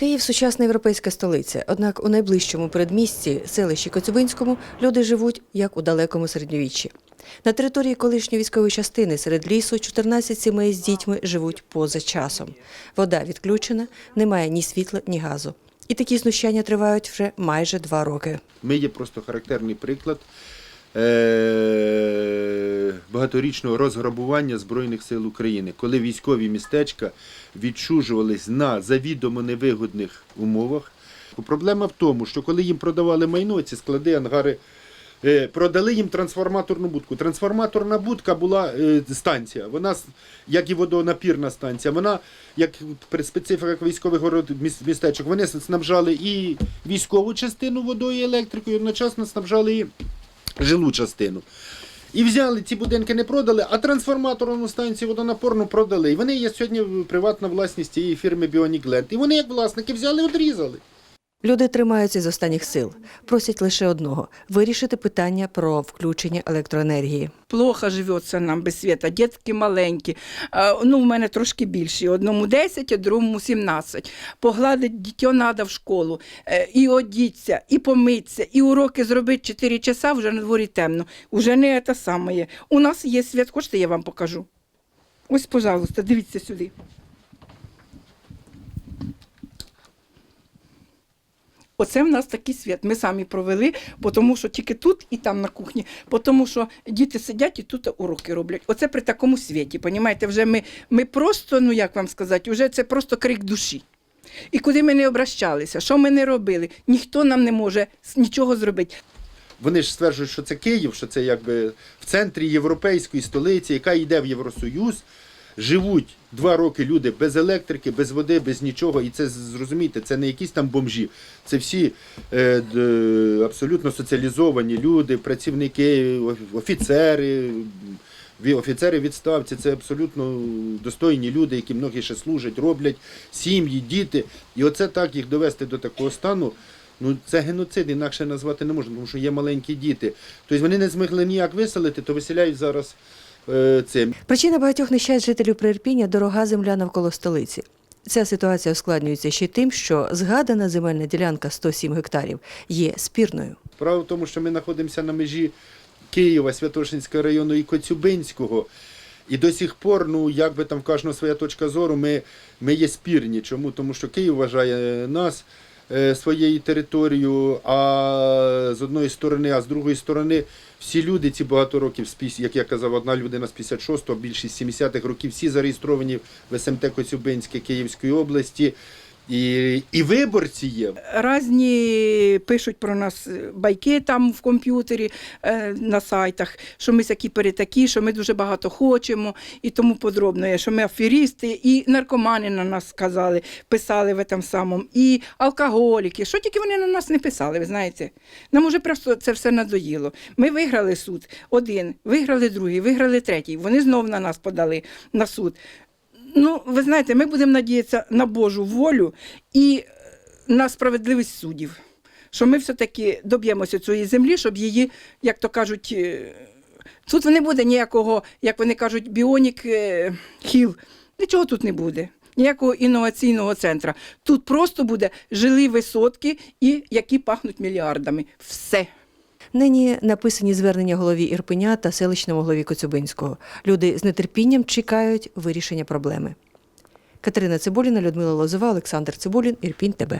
Київ сучасна європейська столиця. Однак у найближчому передмісті, селищі Коцюбинському, люди живуть як у далекому середньовіччі. На території колишньої військової частини серед лісу 14 сімей з дітьми живуть поза часом. Вода відключена, немає ні світла, ні газу. І такі знущання тривають вже майже два роки. Ми є просто характерний приклад багаторічного розграбування Збройних сил України, коли військові містечка відчужувались на завідомо невигодних умовах. Проблема в тому, що коли їм продавали майно, ці склади, ангари, е, продали їм трансформаторну будку. Трансформаторна будка була е, станція. Вона, як і водонапірна станція, вона, як при специфіках військових город- містечок, вони снабжали і військову частину водою і електрикою, одночасно снабжали і жилу частину. І взяли ці будинки, не продали, а трансформаторну станцію водонапорну продали. І вони є сьогодні приватна власність цієї фірми Land. І вони, як власники, взяли одрізали. Люди тримаються з останніх сил. Просять лише одного вирішити питання про включення електроенергії. Плохо живеться нам без світа, дітки маленькі. Ну, в мене трошки більші. Одному 10, а другому 17. Погладить дитя треба в школу. Е, І одіться, і помиться, і уроки зробити 4 часа, вже на дворі темно. Уже не те саме. У нас є світ, хочете, я вам покажу. Ось, пожалуйста, дивіться сюди. Оце в нас такий світ. Ми самі провели, бо тому що тільки тут і там на кухні, тому що діти сидять і тут уроки роблять. Оце при такому світі. Понімаєте, вже ми, ми просто, ну як вам сказати, вже це просто крик душі. І куди ми не обращалися, що ми не робили, ніхто нам не може нічого зробити. Вони ж стверджують, що це Київ, що це якби в центрі європейської столиці, яка йде в Євросоюз. Живуть два роки люди без електрики, без води, без нічого. І це зрозумійте, це не якісь там бомжі. Це всі е, д- абсолютно соціалізовані люди, працівники, офіцери. Офіцери відставці це абсолютно достойні люди, які многі ще служать, роблять сім'ї, діти. І оце так їх довести до такого стану. Ну, це геноцид, інакше назвати не можна, тому що є маленькі діти. Тобто вони не змогли ніяк виселити, то виселяють зараз е, цим. Причина багатьох нещасть жителів Прирпіння – дорога земля навколо столиці. Ця ситуація ускладнюється ще тим, що згадана земельна ділянка 107 гектарів є спірною. Справа в тому, що ми знаходимося на межі Києва, Святошинського району і Коцюбинського. І до сих пор, ну як би там в кожного своя точка зору, ми, ми є спірні. Чому? Тому що Київ вважає нас е, своєю територією, а з одної сторони, а з другої сторони, всі люди ці багато років, як я казав, одна людина з 56-го, більшість 70-х років, всі зареєстровані в СМТ Коцюбинське Київської області. І, і виборці є. Разні пишуть про нас байки там в комп'ютері е, на сайтах, що ми сякі перетакі, що ми дуже багато хочемо і тому подробно, що ми аферісти, і наркомани на нас сказали, писали в этом самому, і алкоголіки. Що тільки вони на нас не писали, ви знаєте? Нам уже просто це все надоїло. Ми виграли суд один, виграли другий, виграли третій. Вони знов на нас подали на суд. Ну, ви знаєте, ми будемо надіятися на Божу волю і е, на справедливість суддів. Що ми все-таки доб'ємося цієї землі, щоб її, як то кажуть, е, тут не буде ніякого, як вони кажуть, біонік е, хіл. Нічого тут не буде. Ніякого інноваційного центру. Тут просто буде жилі висотки, і які пахнуть мільярдами. Все. Нині написані звернення голові Ірпеня та селищному голові Коцюбинського. Люди з нетерпінням чекають вирішення проблеми. Катерина Цибуліна, Людмила Лозова, Олександр Цибулін, Ірпінь ТБ.